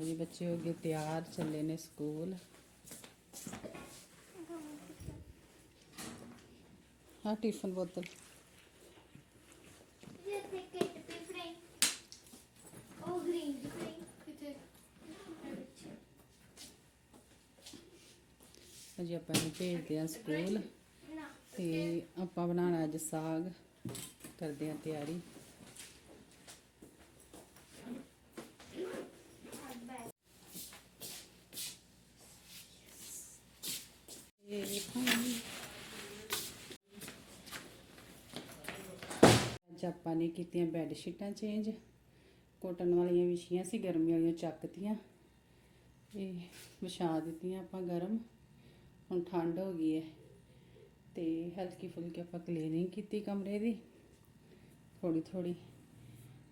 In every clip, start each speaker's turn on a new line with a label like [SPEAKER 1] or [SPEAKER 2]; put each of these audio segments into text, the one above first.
[SPEAKER 1] ਅਜੀ ਬੱਚੇ ਹੋ ਗਏ ਤਿਆਰ, ਚੱਲੇ ਨੇ ਸਕੂਲ। ਹਾਂ, ਟਿਫਨ ਬੋਤਲ।
[SPEAKER 2] ਜੇ
[SPEAKER 1] ਆਪਾਂ ਨੂੰ ਭੇਜਦੇ ਆ ਸਕੂਲ।
[SPEAKER 2] ਨਾ
[SPEAKER 1] ਤੇ ਆਪਾਂ ਬਣਾਉਣਾ ਅੱਜ ਸਾਗ। ਕਰਦੇ ਆ ਤਿਆਰੀ। ਅੱਜ ਆਪਾਂ ਨੇ ਕੀਤੀਆਂ ਬੈੱਡ ਸ਼ੀਟਾਂ ਚੇਂਜ ਕੋਟਨ ਵਾਲੀਆਂ ਵਿਛੀਆਂ ਸੀ, ਗਰਮੀ ਵਾਲੀਆਂ ਚੱਕਤੀਆਂ। ਇਹ ਵਿਛਾ ਦਿੱਤੀਆਂ ਆਪਾਂ ਗਰਮ। ਹੁਣ ਠੰਡ ਹੋ ਗਈ ਹੈ। ਤੇ ਹਲਕੀ ਫੁਲਕੀ ਆਪਾਂ ਕਲੀਨਿੰਗ ਕੀਤੀ ਕਮਰੇ ਦੀ। ਥੋੜੀ ਥੋੜੀ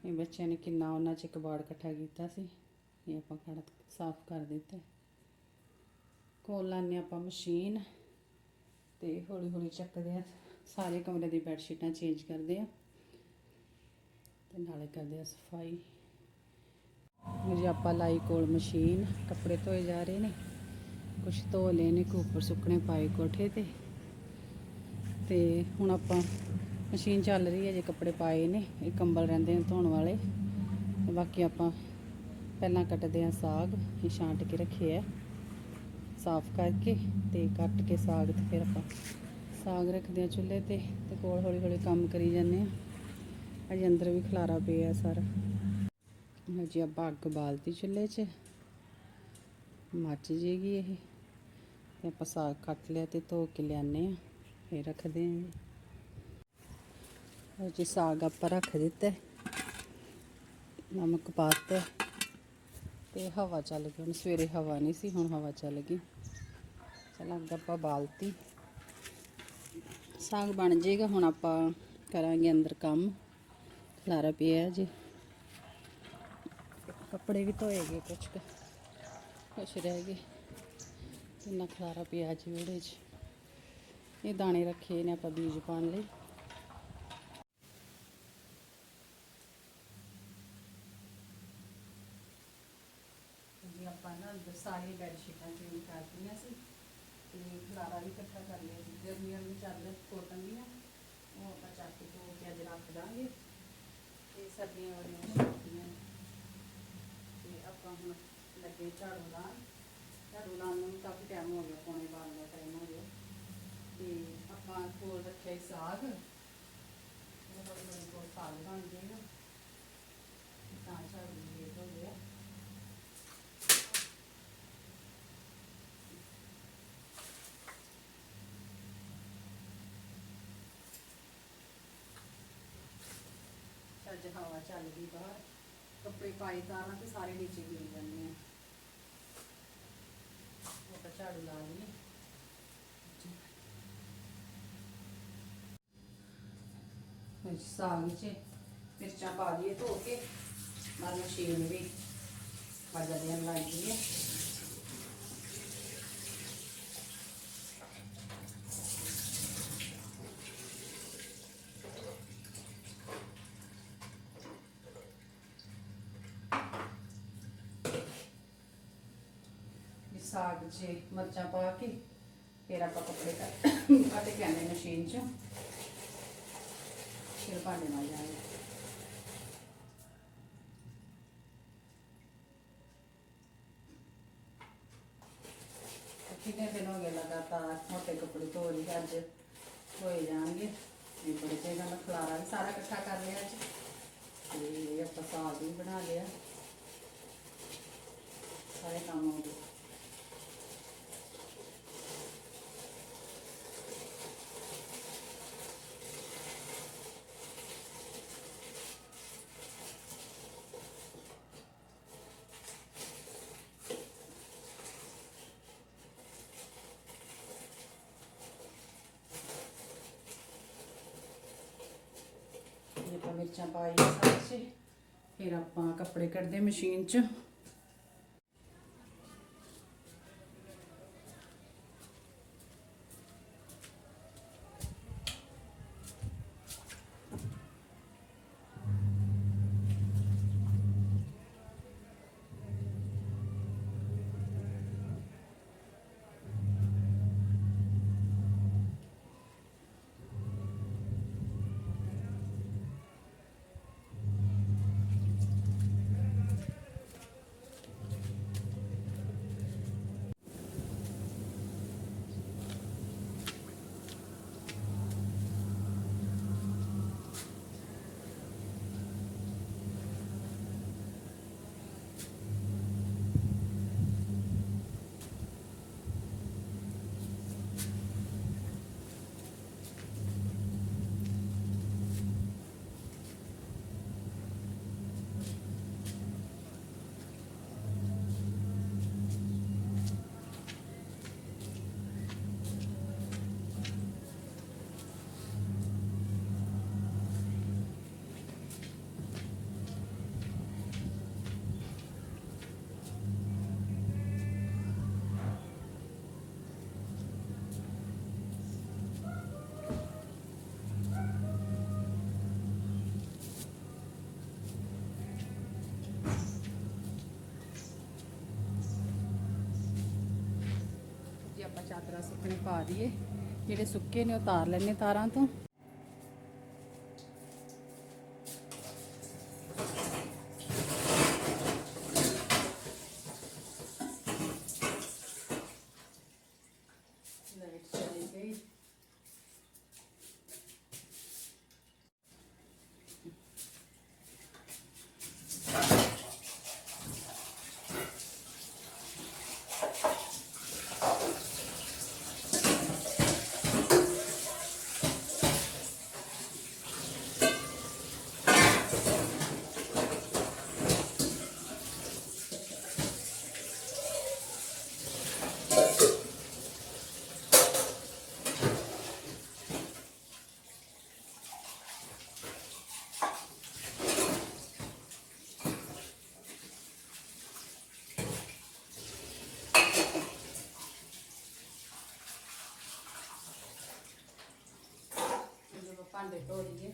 [SPEAKER 1] ਇਹ ਬੱਚਿਆਂ ਨੇ ਕਿੰਨਾ ਉਹਨਾਂ ਚ ਕਬਾੜ ਇਕੱਠਾ ਕੀਤਾ ਸੀ। ਇਹ ਆਪਾਂ ਖੜਾ ਸਾਫ਼ ਕਰ ਦਿੱਤਾ। ਕੋਲ ਲਾਉਂਦੇ ਆਪਾਂ ਮਸ਼ੀਨ ਤੇ ਹੌਲੀ ਹੌਲੀ ਚੱਕਦੇ ਆ ਸਾਰੇ ਕਮਰੇ ਦੀ ਬੈੱਡ ਸ਼ੀਟਾਂ ਚੇਂਜ ਕਰਦੇ ਆ ਤੇ ਨਾਲੇ ਕਰਦੇ ਆ ਸਫ਼ਾਈ। ਜੀ ਆਪਾਂ ਲਾਈ ਕੋਲ ਮਸ਼ੀਨ, ਕੱਪੜੇ ਧੋਏ ਜਾ ਰਹੇ ਨੇ, ਕੁਛ ਧੋ ਲਏ ਨੇ, ਕੁ ਉੱਪਰ ਸੁੱਕਣੇ ਪਾਏ ਕੋਠੇ ਤੇ। ਤੇ ਹੁਣ ਆਪਾਂ ਮਸ਼ੀਨ ਚੱਲ ਰਹੀ ਹੈ, ਜੇ ਕੱਪੜੇ ਪਾਏ ਨੇ, ਇਹ ਕੰਬਲ ਰਹਿੰਦੇ ਨੇ ਧੋਣ ਵਾਲੇ। ਬਾਕੀ ਆਪਾਂ ਪਹਿਲਾਂ ਕੱਟਦੇ ਆ ਸਾਗ, ਇਹ ਛਾਂਟ ਕੇ ਰੱਖੇ ਆ। ਸਾਫ਼ ਕਰਕੇ ਤੇ ਕੱਟ ਕੇ ਸਾਗ ਤੇ ਫਿਰ ਆਪਾਂ ਸਾਗ ਰੱਖਦੇ ਆ ਚੁੱਲ੍ਹੇ ਤੇ ਤੇ ਕੋਲ ਹੌਲੀ ਹੌਲੀ ਕੰਮ ਕਰੀ ਜਾਂਦੇ ਆ ਅਜੇ ਅੰਦਰ ਵੀ ਖਲਾਰਾ ਪਿਆ ਸਾਰਾ। ਜੀ ਆਪਾਂ ਅੱਗ ਬਾਲਤੀ ਚੁੱਲ੍ਹੇ 'ਚ। ਮੱਚ ਜੇਗੀ ਇਹ। ਤੇ ਆਪਾਂ ਸਾਗ ਕੱਟ ਲਿਆ ਤੇ ਧੋ ਕੇ ਲਿਆਨੇ ਆ ਇਹ ਰੱਖਦੇ ਆਂ ਉਹ ਜੀ ਸਾਗ ਆਪਾਂ ਰੱਖ ਦਿੱਤਾ ਨਮਕ ਪਾਤਾ ਤੇ ਹਵਾ ਚੱਲ ਗਈ, ਹੁਣ ਸਵੇਰੇ ਹਵਾ ਨਹੀਂ ਸੀ, ਹੁਣ ਹਵਾ ਚੱਲ ਗਈ। ਚਲ ਅੱਗ ਆਪਾਂ ਬਾਲਤੀ। ਸਾਗ ਬਣ ਜਾਏਗਾ ਹੁਣ ਆਪਾਂ ਕਰਾਂਗੇ ਅੰਦਰ ਕੰਮ। ਖਲਾਰਾ ਪਿਆ ਜੀ ਕੱਪੜੇ ਵੀ ਧੋਏ ਗਏ ਕੁਛ ਕੁ, ਕੁਛ ਰਹਿ ਗਏ। ਕਿੰਨਾ ਖਲਾਰਾ ਪਿਆ ਜੀ ਵਿਹੜੇ 'ਚ। ਇਹ ਦਾਣੇ ਰੱਖੇ ਨੇ ਆਪਾਂ ਬੀਜ ਪਾਉਣ ਲਈ। ਆਪਾਂ ਨਾ ਅੰਦਰ ਸਾਰੀ ਬੈੱਡਸ਼ੀਟਾਂ ਚੇਂਜ ਕਰ ਸੀ ਤੇ ਖਲਾਰਾ ਵੀ ਇਕੱਠਾ ਕਰ ਲਿਆ ਸੀ। ਗਰਮੀਆਂ ਵੀ ਚੱਲ ਰਿਹਾ ਕੋਟਨ ਦੀਆਂ, ਉਹ ਆਪਾਂ ਚੱਕ ਕੇ ਧੋ ਕੇ ਅੱਜ ਰੱਖ ਦਾਂਗੇ ਤੇ ਸਰਦੀਆਂ ਵਾਲੀਆਂ ਸ਼ੀਟਾਂ ਤੇ ਆਪਾਂ ਹੁਣ ਲੱਗੇ ਝਾੜੂ ਲਾਉਣ। ਝਾੜੂ ਲਾਉਣ ਨੂੰ ਕਾਫੀ ਟਾਈਮ ਹੋ ਗਿਆ, ਪੌਣੇ ਬਾਰਾਂ ਦਾ ਟਾਈਮ ਹੋ ਗਿਆ। ਤੇ ਆਪਾਂ ਕੋਲ ਰੱਖਿਆ ਸਾਗ। ਉਹ ਬੜੀ ਬੜੀ ਕੋਲ ਸਾਗ ਬਣ ਜਾਏਗਾ ਤਾਂ ਝਾੜੂ ਲੇਟ ਹੋ ਗਿਆ ਅੱਜ ਹਵਾ ਚੱਲ ਗਈ ਬਾਹਰ ਕੱਪੜੇ ਪਾਈ ਤਾਂ ਨਾ ਤੇ ਸਾਰੇ ਨੀਚੇ ਗਿਰ ਜਾਂਦੇ ਆ। ਉਹ ਤਾਂ ਝਾੜੂ ਲਾ ਲਈਏ। ਵਿੱਚ ਸਾਗ 'ਚ ਮਿਰਚਾਂ ਪਾ ਦਈਏ ਧੋ ਕੇ ਨਾਲ ਮਸ਼ੀਨ ਵੀ ਵਜਾ ਦੇਣ ਲੱਗ ਗਈ ਹੈ ਸਾਗ 'ਚ ਮਿਰਚਾਂ ਪਾ ਕੇ, ਫਿਰ ਆਪਾਂ ਕੱਪੜੇ ਕੱਟ ਕੇ ਆਨੇ ਮਸ਼ੀਨ 'ਚ। ਫਿਰ ਭਾਂਡੇ ਮਾਰ ਜਾਣਗੇ ਕਿੰਨੇ ਦਿਨ ਹੋ ਗਏ ਲਗਾਤਾਰ ਮੋਟੇ ਕੱਪੜੇ ਧੋ ਰਹੀ ਅੱਜ? ਧੋਏ ਜਾਣਗੇ। ਇਹ ਬੜੇ ਤੇ ਨਾਲ ਖਲਾਰਾ ਵੀ ਸਾਰਾ ਇਕੱਠਾ ਕਰ ਲਿਆ ਅੱਜ। ਤੇ ਆਪਾਂ ਸਾਗ ਵੀ ਬਣਾ ਲਿਆ। ਸਾਰੇ ਕੰਮ ਹੋ ਗਏ ਇਹ ਆਪਾਂ ਮਿਰਚਾਂ ਪਾਈਆਂ ਸਾਰੇ। ਫਿਰ ਆਪਾਂ ਕੱਪੜੇ ਕੱਢਦੇ ਮਸ਼ੀਨ 'ਚ ਆਪਾਂ ਚਾਦਰਾਂ ਸੁੱਕਣੇ ਪਾ ਦਈਏ। ਜਿਹੜੇ ਸੁੱਕੇ ਨੇ ਉਤਾਰ ਲੈਣੇ ਤਾਰਾਂ ਤੋਂ। ਲਾਈਟ ਚਲੀ ਗਈ ਜਦੋਂ ਭਾਂਡੇ ਧੋ ਲਈਏ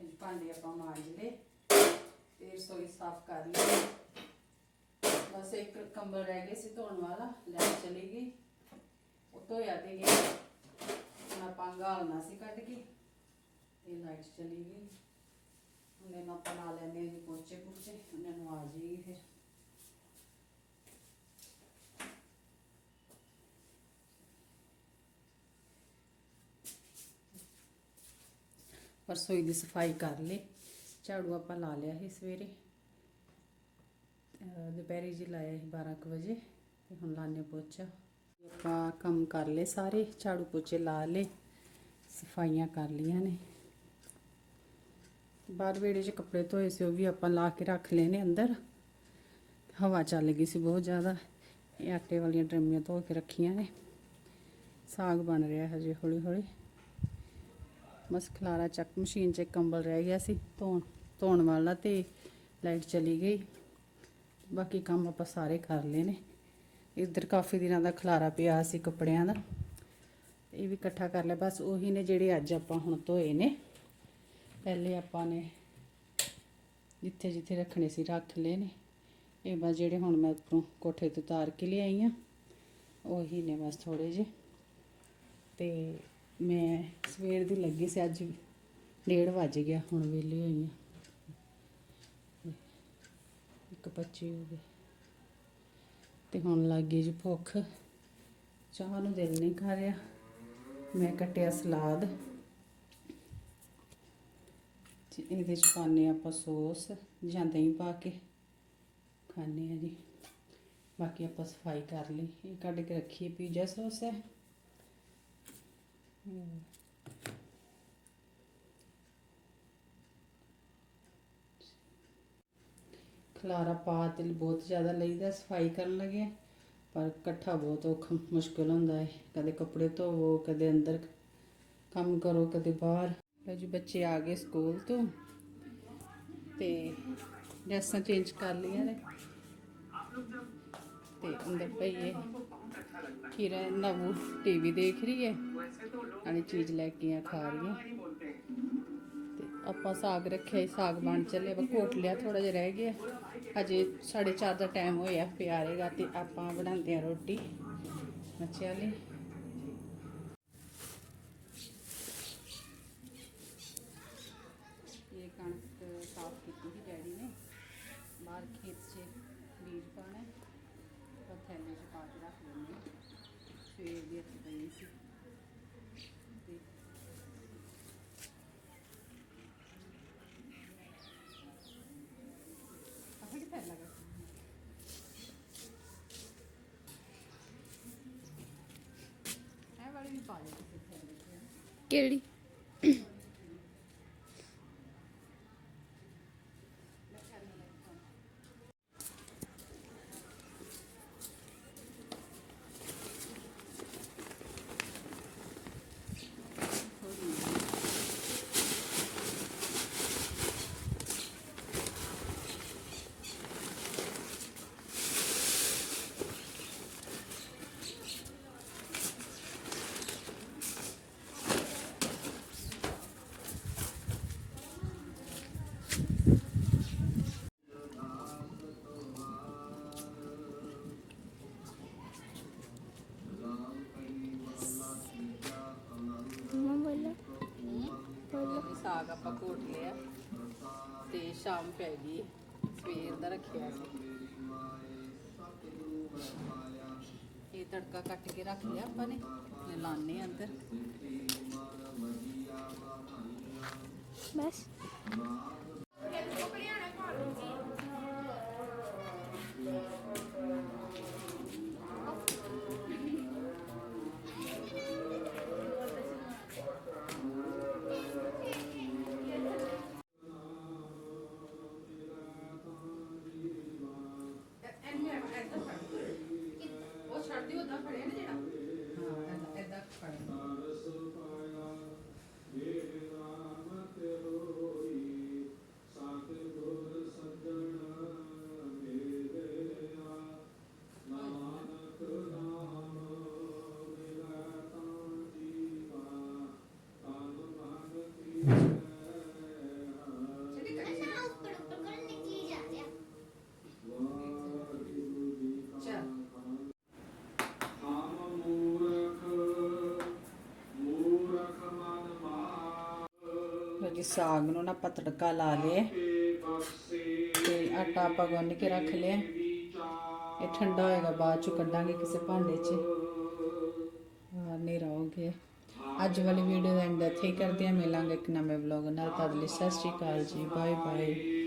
[SPEAKER 1] ਇਹ ਭਾਂਡੇ ਆਪਾਂ ਮਾਂਜ ਲਏ। ਤੇ ਰਸੋਈ ਸਾਫ਼ ਕਰ ਲਈ। ਬਸ ਇੱਕ ਕੰਬਲ ਰਹਿ ਗਏ ਸੀ ਧੋਣ ਵਾਲਾ, ਲੈ ਚਲੀ ਗਈ। ਉਹ ਧੋਇਆ ਤੇ ਗਿਆ। ਹੁਣ ਆਪਾਂ ਗਾਲਣਾ ਸੀ ਕੱਢ ਕੇ, ਤੇ ਲਾਈਟ ਚਲੀ ਗਈ। ਹੁਣ ਇਹਨਾਂ ਆਪਾਂ ਲਾ ਲੈਂਦੇ ਜੀ ਪੋਚੇ ਪੁੱਚੇ, ਉਹਨਾਂ ਨੂੰ ਆ ਜਾਏਗੀ ਫਿਰ। ਰਸੋਈ ਦੀ ਸਫ਼ਾਈ ਕਰ ਲਈ। ਝਾੜੂ ਆਪਾਂ ਲਾ ਲਿਆ ਸੀ ਸਵੇਰੇ। ਅਹ ਦੁਪਹਿਰੇ ਜੀ ਲਾਇਆ ਸੀ 12 ਕੁ ਵਜੇ, ਤੇ ਹੁਣ ਲਾਣੇ ਪੋਚਾ। ਆਪਾਂ ਕੰਮ ਕਰ ਲਏ ਸਾਰੇ, ਝਾੜੂ ਪੋਚੇ ਲਾ ਲਏ, ਸਫਾਈਆਂ ਕਰ ਲੀਆਂ ਨੇ। ਬਾਹਰ ਵੇੜੇ 'ਚ ਕੱਪੜੇ ਧੋਏ ਸੀ, ਉਹ ਵੀ ਆਪਾਂ ਲਾ ਕੇ ਰੱਖ ਲਏ ਨੇ ਅੰਦਰ। ਹਵਾ ਚੱਲ ਗਈ ਸੀ ਬਹੁਤ ਜ਼ਿਆਦਾ। ਇਹ ਆਟੇ ਵਾਲੀਆਂ ਡਰਮੀਆਂ ਧੋ ਕੇ ਰੱਖੀਆਂ ਨੇ। ਸਾਗ ਬਣ ਰਿਹਾ ਹਜੇ ਹੌਲੀ ਹੌਲੀ ਬਸ ਖਲਾਰਾ ਚੱਕ, ਮਸ਼ੀਨ 'ਚ ਕੰਬਲ ਰਹਿ ਗਿਆ ਸੀ ਧੋਣ ਧੋਣ ਵਾਲਾ ਤੇ ਲਾਈਟ ਚਲੀ ਗਈ। ਬਾਕੀ ਕੰਮ ਆਪਾਂ ਸਾਰੇ ਕਰ ਲਏ ਨੇ। ਇੱਧਰ ਕਾਫੀ ਦਿਨਾਂ ਦਾ ਖਲਾਰਾ ਪਿਆ ਸੀ ਕੱਪੜਿਆਂ ਦਾ। ਇਹ ਵੀ ਇਕੱਠਾ ਕਰ ਲਿਆ। ਬਸ ਉਹੀ ਨੇ ਜਿਹੜੇ ਅੱਜ ਆਪਾਂ ਹੁਣ ਧੋਏ ਨੇ। ਪਹਿਲੇ ਆਪਾਂ ਨੇ ਜਿੱਥੇ ਜਿੱਥੇ ਰੱਖਣੇ ਸੀ ਰੱਖ ਲਏ ਨੇ। ਇਹ ਬਸ ਜਿਹੜੇ ਹੁਣ ਮੈਂ ਉੱਪਰੋਂ ਕੋਠੇ ਤੋਂ ਉਤਾਰ ਕੇ ਲਿਆਈ ਆ, ਉਹੀ ਨੇ ਬਸ ਥੋੜੇ ਜਿਹੇ। ਤੇ ਮੈਂ ਸਵੇਰ ਦੀ ਲੱਗੀ ਸੀ, ਅੱਜ ਡੇਢ ਵੱਜ ਗਿਆ, ਹੁਣ ਵਿਹਲੀ ਹੋਈ ਆ। ਇੱਕ ਪੱਚੀ ਹੋ ਗਏ। ਤੇ ਹੁਣ ਲੱਗ ਗਈ ਜੀ ਭੁੱਖ। ਚਾਹ ਨੂੰ ਦਿਲ ਨਹੀਂ ਕਰ ਰਿਹਾ। ਮੈਂ ਕੱਟਿਆ ਸਲਾਦ। ਤੇ ਇਹਦੇ ਚ ਪਾਉਂਦੇ ਹਾਂ ਆਪਾਂ ਸੌਸ ਜਾਂ ਦਹੀਂ ਪਾ ਕੇ। ਖਾਂਦੇ ਆ ਜੀ। ਬਾਕੀ ਆਪਾਂ ਸਫ਼ਾਈ ਕਰ ਲਈ। ਇਹ ਕੱਢ ਕੇ ਰੱਖੀਏ, ਪੀਜ਼ਾ ਸੌਸ ਹੈ। ਖਲਾਰਾ ਪਾ ਤੇ ਬਹੁਤ ਜ਼ਿਆਦਾ ਲਈਦਾ, ਸਫ਼ਾਈ ਕਰਨ ਲੱਗੇ। ਪਰ ਇਕੱਠਾ ਬਹੁਤ ਔਖਾ, ਮੁਸ਼ਕਿਲ ਹੁੰਦਾ ਹੈ। ਕਦੇ ਕੱਪੜੇ ਧੋਵੋ, ਕਦੇ ਅੰਦਰ ਕੰਮ ਕਰੋ, ਕਦੇ ਬਾਹਰ। ਲਓ ਜੀ, ਬੱਚੇ ਆ ਗਏ ਸਕੂਲ ਤੋਂ ਤੇ ਡਰੈਸਾਂ ਚੇਂਜ ਕਰ ਲਈਆਂ ਨੇ। ਤੇ ਅੰਦਰ ਪਈਏ ਕਿਰਾ ਨਵੂ ਟੀਵੀ ਦੇਖ ਰਹੀ ਹੈ ਨਾਲੇ ਚੀਜ਼ ਲੈ ਕੇ ਆ ਖਾ ਰਹੀ ਹੈ ਤੇ ਆਪਾਂ ਸਾਗ ਰੱਖਿਆ ਸਾਗ ਬਣ ਚੱਲੇ ਆਪਾਂ ਘੋਟ ਲਿਆ ਥੋੜਾ ਜਿਹਾ ਰਹਿ ਗਿਆ। ਅਜੇ 4:30 ਦਾ ਟਾਈਮ ਹੋਇਆ ਪਿਆਰੇਗਾ ਤੇ ਆਪਾਂ ਬਣਾਉਂਦੇ ਆ ਰੋਟੀ। ਬੱਚਿਆਂ ਲਈ। ਕਣਕ ਕੀਤੀ ਸੀ, ਡੈਡੀ ਨੇ। ਬਾਹਰ ਖੇਤ 'ਚ ਬੀਜ ਪਾਣਾ ਹੈ। ਥੈਲੇ 'ਚ ਪਾ ਕੇ ਰੱਖ ਲੈਂਦੇ ਹਾਂ। ਸਵੇਰ ਦੀ ਇੱਥੇ ਪਈ ਸੀ। ਤੇ ਆਹ ਕਿੱਥੇ ਥੈਲਾ ਗਾ ਇਹ ਵਾਲੀ ਵੀ ਪਾ ਦੇ
[SPEAKER 2] ਕਿਹੜੀ?
[SPEAKER 1] ਸਾਗ ਆਪਾਂ ਘੋਟ ਲਿਆ ਤੇ ਸ਼ਾਮ ਪੈ ਗਈ ਸਵੇਰ ਦਾ ਰੱਖਿਆ ਸੀ ਇਹ ਤੜਕਾ ਕੱਟ ਕੇ ਰੱਖ ਲਿਆ ਆਪਾਂ ਨੇ ਇਹ ਲਾਣੇ ਅੰਦਰ।
[SPEAKER 2] ਬਸ।
[SPEAKER 3] ਮਾਰ
[SPEAKER 1] ਲਓ ਸਾਗ ਨੂੰ ਨਾ ਆਪਾਂ ਤੜਕਾ ਲਾ ਲਿਆ ਤੇ ਆਟਾ ਆਪਾਂ ਗੁੰਨ ਕੇ ਰੱਖ ਲਿਆ। ਇਹ ਠੰਡਾ ਹੋਏਗਾ, ਬਾਅਦ ਚ ਕੱਢਾਂਗੇ ਕਿਸੇ ਭਾਂਡੇ 'ਚ। ਹਨੇਰਾ ਹੋ ਗਿਆ। ਅੱਜ ਵਾਲੀ ਵੀਡੀਓ ਦਾ ਐਂਡ ਇੱਥੇ ਹੀ ਕਰਦੇ ਹਾਂ। ਮਿਲਾਂਗੇ ਇੱਕ ਨਵੇਂ ਵਲੌਗ ਨਾਲ। ਤਦ ਲਈ ਸਤਿ ਸ਼੍ਰੀ ਅਕਾਲ ਜੀ। Bye bye